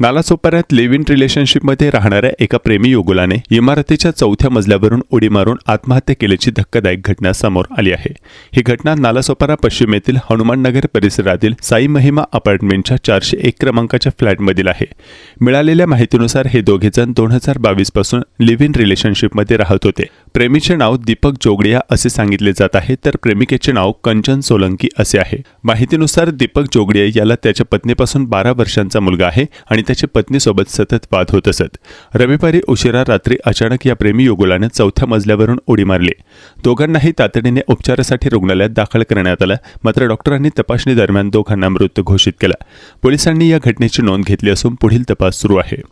नालासोपाऱ्यात live in रिलेशनशिपमध्ये राहणाऱ्या एका प्रेमी युगुलाने इमारतीच्या चौथ्या मजल्यावरून उडी मारून आत्महत्या केल्याची धक्कादायक घटना समोर आली आहे. ही घटना नालासोपारा पश्चिमेतील हनुमाननगर परिसरातील साई महिमा अपार्टमेंटच्या चारशे एक क्रमांकाच्या फ्लॅटमधील आहे. मिळालेल्या माहितीनुसार हे दोघेजण दोन हजार बावीसपासून लिव्ह इन रिलेशनशिपमध्ये राहत होते. प्रेमीचे नाव दीपक जोगडिया असे सांगितले जात आहे तर प्रेमिकेचे नाव कंचन सोलंकी असे आहे. माहितीनुसार दीपक जोगडिया याला त्याच्या पत्नीपासून बारा वर्षांचा मुलगा आहे आणि त्याच्या पत्नीसोबत सतत वाद होत असत. रविवारी उशिरा रात्री अचानक या प्रेमी युगुलाने चौथ्या मजल्यावरून उडी मारली. दोघांनाही तातडीने उपचारासाठी रुग्णालयात दाखल करण्यात आलं मात्र डॉक्टरांनी तपासणी दरम्यान दोघांना मृत घोषित केला. पोलिसांनी या घटनेची नोंद घेतली असून पुढील तपास सुरू आहे.